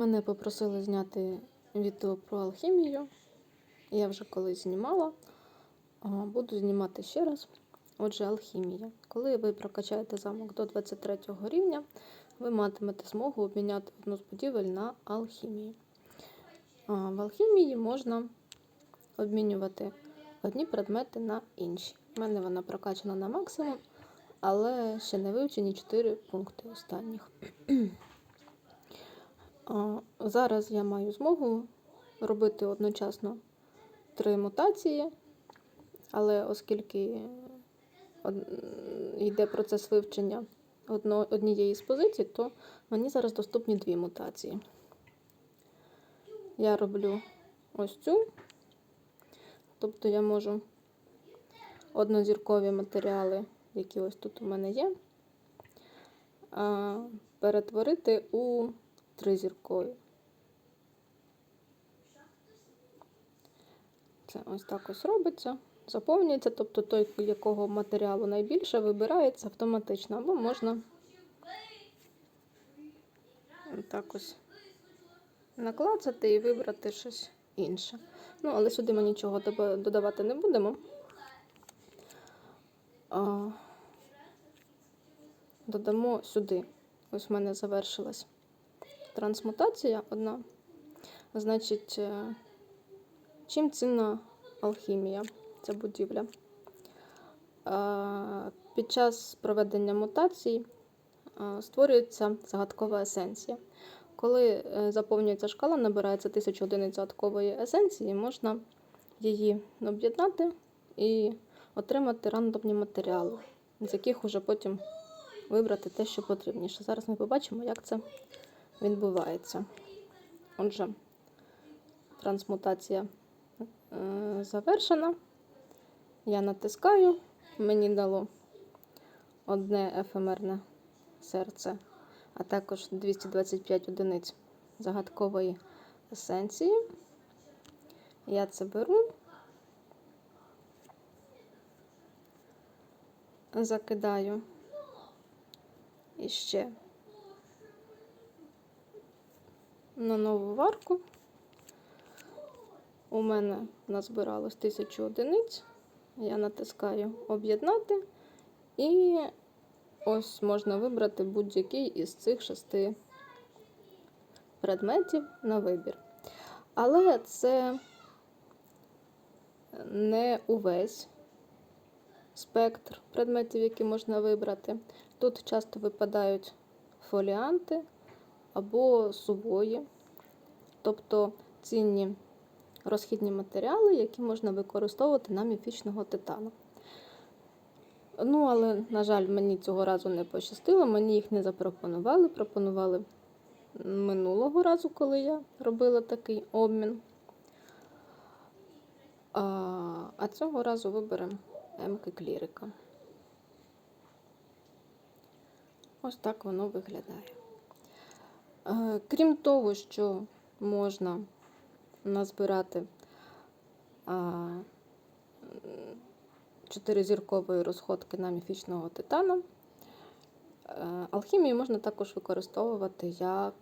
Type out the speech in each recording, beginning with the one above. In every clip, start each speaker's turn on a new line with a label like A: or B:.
A: Мене попросили зняти відео про алхімію. Я вже колись знімала. Буду знімати ще раз. Отже, алхімія. Коли ви прокачаєте замок до 23 рівня, ви матимете змогу обміняти одну з будівель на алхімію. В алхімії можна обмінювати одні предмети на інші. У мене вона прокачана на максимум, але ще не вивчені 4 пункти останніх. Зараз я маю змогу робити одночасно три мутації, але оскільки йде процес вивчення однієї з позицій, то мені зараз доступні дві мутації. Я роблю ось цю, тобто я можу однозіркові матеріали, які ось тут у мене є, перетворити у тризіркові. Це ось так ось робиться. Заповнюється, тобто той, якого матеріалу найбільше, вибирається автоматично, або можна так ось наклацати і вибрати щось інше. Ну, але сюди ми нічого додавати не будемо. Додамо сюди. Ось в мене завершилась трансмутація одна. Значить, е, чим цінна алхімія, ця будівля? Е, Під час проведення мутацій е, створюється загадкова есенція. Коли заповнюється шкала, набирається 1000 одиниць загадкової есенції, можна її об'єднати і отримати рандомні матеріали, з яких уже потім вибрати те, що потрібніше. Зараз ми побачимо, як це відбувається. Отже, трансмутація е, завершена. Я натискаю, мені дало одне ефемерне серце, а також 225 одиниць загадкової есенції. Я це беру, закидаю іще на нову варку. У мене назбиралось 1000 одиниць. Я натискаю об'єднати, і ось можна вибрати будь-який із цих шести предметів на вибір. Але це не увесь спектр предметів, які можна вибрати. Тут часто випадають фоліанти або сувої, тобто цінні розхідні матеріали, які можна використовувати на міфічного титану. Ну, але, на жаль, мені цього разу не пощастило, мені їх не запропонували. Пропонували минулого разу, коли я робила такий обмін. А, а цього разу виберемо М-ки клірика. Ось так воно виглядає. Е, Крім того, що можна назбирати чотиризіркової розходки на міфічного титана, е, алхімію можна також використовувати як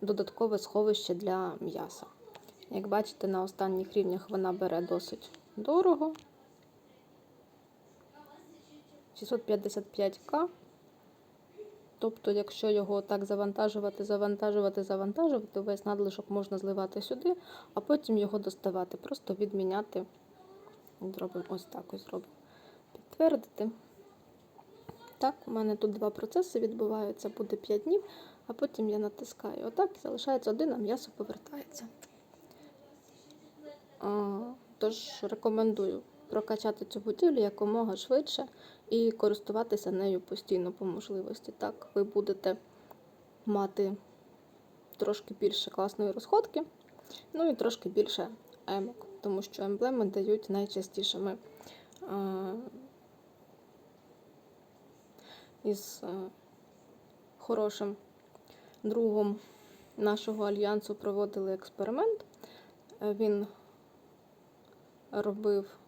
A: додаткове сховище для м'яса. Як бачите, на останніх рівнях вона бере досить дорого. 655к. Тобто, якщо його так завантажувати, завантажувати, завантажувати, весь надлишок можна зливати сюди, а потім його доставати, просто відміняти. Зробимо ось так ось зробимо. Підтвердити. Так, у мене тут два процеси відбуваються, буде 5 днів, а потім я натискаю отак і залишається один, а м'ясо повертається. Тож рекомендую прокачати цю будівлю якомога швидше і користуватися нею постійно по можливості. Так, ви будете мати трошки більше класної розходки, ну і трошки більше емок, тому що емблеми дають найчастішими а, із а, хорошим другом нашого альянсу проводили експеримент. Е, Він робив,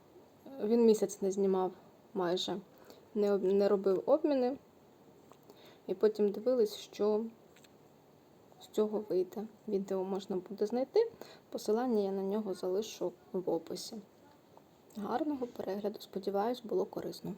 A: він місяць не знімав майже, не, не робив обміни. І потім дивились, що з цього вийде. Відео можна буде знайти. Посилання я на нього залишу в описі. Гарного перегляду, сподіваюсь, було корисно.